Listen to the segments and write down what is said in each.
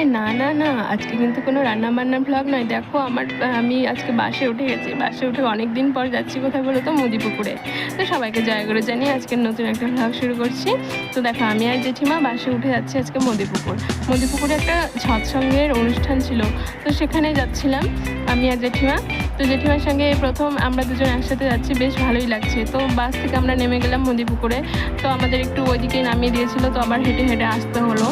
আরে না না না। আজকে কিন্তু কোনো রান্না বান্নার ভ্লগ নয়। দেখো, আমার, আমি আজকে বাসে উঠে গেছি। বাসে উঠে অনেক দিন পর যাচ্ছি কোথায় বলো তো? মুদিপুকুরে। তো সবাইকে জয় করে জানিয়ে আজকে নতুন একটা ভ্লগ শুরু করছি। তো দেখো, আমি আর জেঠিমা বাসে উঠে যাচ্ছি আজকে মুদিপুকুর। মুদিপুকুরে একটা সৎসঙ্গের অনুষ্ঠান ছিল। তো সেখানে যাচ্ছিলাম আমি আর জেঠিমা। তো জেঠিমার সঙ্গে প্রথম আমরা দুজন একসাথে যাচ্ছি। বেশ ভালোই লাগছে। তো বাস থেকে আমরা নেমে গেলাম মুদিপুকুরে। তো আমাদের একটু ওইদিকে নামিয়ে দিয়েছিল। তো আবার হেঁটে হেঁটে আসতে হলো।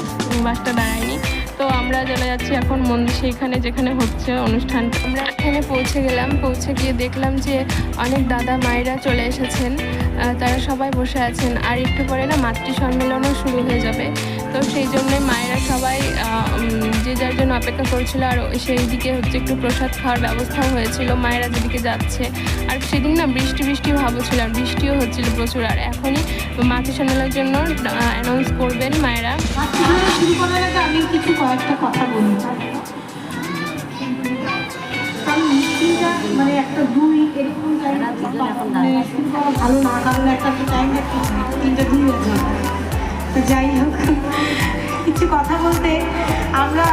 বাসটা দাঁড়ায়নি। তো আমরা চলে যাচ্ছি এখন মন্দির সেইখানে যেখানে হচ্ছে অনুষ্ঠানটা আমরা এখানে পৌঁছে গেলাম, পৌঁছে গিয়ে দেখলাম যে অনেক দাদা মায়েরা চলে এসেছেন তারা সবাই বসে আছেন, আর একটু পরে না মাতৃ সম্মেলনও শুরু হয়ে যাবে। তো সেই জন্য মায়েরা সবাই যে যার জন্য অপেক্ষা করছিল, আর সেই দিকে হচ্ছে একটু প্রসাদ খাওয়ার ব্যবস্থাও হয়েছিল, মায়েরা যেদিকে যাচ্ছে। আর সেদিন না বৃষ্টি বৃষ্টি ভাবও ছিল, আর বৃষ্টিও হচ্ছিল প্রচুর, আর এখনই মাতৃ সম্মেলনের জন্য অ্যানাউন্স করবেন মায়েরা। কিছু কয়েকটা কথা বলি। কারণ মিষ্টিটা মানে একটা দুই এরকম মানে ভালো না, কারণ একটা তো টাইম একটা তিনটা দুই আছে যাই হোক, কিছু কথা বলতে আমরা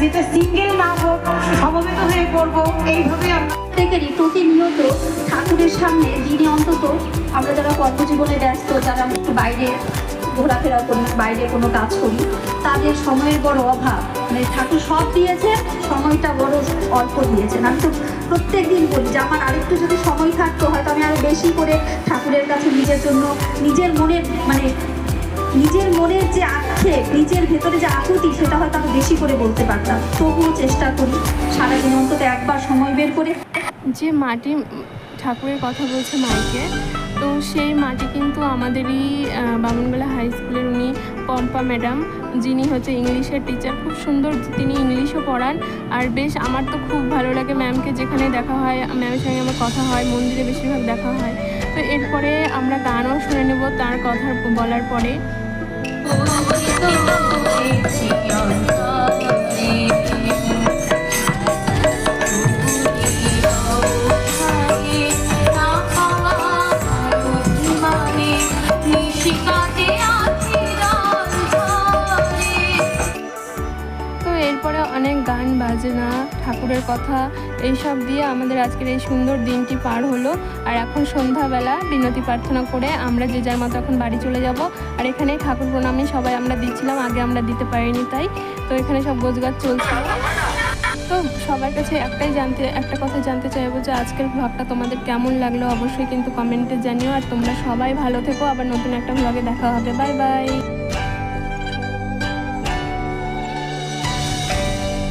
যেটা সিঙ্গেল না হোক, সমবেত হয়ে করব এইভাবে প্রত্যেকেরই প্রতিনিয়ত ঠাকুরের সামনে দিনে অন্তত আমরা যারা কর্মজীবনে ব্যস্ত, যারা বাইরে ঘোরাফেরা করি, বাইরে কোনো কাজ করি, তাদের সময়ের বড় অভাব। মানে ঠাকুর সব দিয়েছে, সময়টা বড় অল্প দিয়েছেন। আমি তো প্রত্যেক দিন বলি যে আমার আরেকটু যদি সময় থাকতো, হয়তো আমি আরও বেশি করে ঠাকুরের কাছে নিজের জন্য, নিজের মনের মানে নিজের মনের যে আক্ষেপ নিজের ভেতরে যে আকুতি সেটা হয়তো আমি বেশি করে বলতে পারতাম। তবুও চেষ্টা করি সারাদিন অন্তত একবার সময় বের করে। যে মাটি ঠাকুরের কথা বলছে মাইকে তো সেই মাটি কিন্তু আমাদেরই আহ, বামনগোলা হাই স্কুলের উনি পম্পা ম্যাডাম যিনি হচ্ছে ইংলিশের টিচার খুব সুন্দর তিনি ইংলিশও পড়ান। আর বেশ আমার তো খুব ভালো লাগে ম্যামকে যেখানে দেখা হয় ম্যামের সঙ্গে আমার কথা হয় মন্দিরে বেশিরভাগ দেখা হয়। তো এরপরে আমরা গানও শুনে নেব তার কথা বলার পরে। তো এরপরে অনেক গান, বাজনা ঠাকুরের কথা, এইসব দিয়ে আমাদের আজকের এই সুন্দর দিনটি পার হলো। আর এখন সন্ধ্যাবেলা বিনতি প্রার্থনা করে আমরা যে যার মতো এখন বাড়ি চলে যাব। আর এখানে ঠাকুর প্রণামী সবাই আমরা দিচ্ছিলাম, আগে আমরা দিতে পারিনি তাই। তো এখানে সব গোছগাছ চলছে। তো সবার কাছে একটাই জানতে, একটা কথা জানতে চাইব যে আজকের ভ্লগটা তোমাদের কেমন লাগল অবশ্যই কিন্তু কমেন্টে জানিও। আর তোমরা সবাই ভালো থেকো। আবার নতুন একটা ভ্লগে দেখা হবে। Bye bye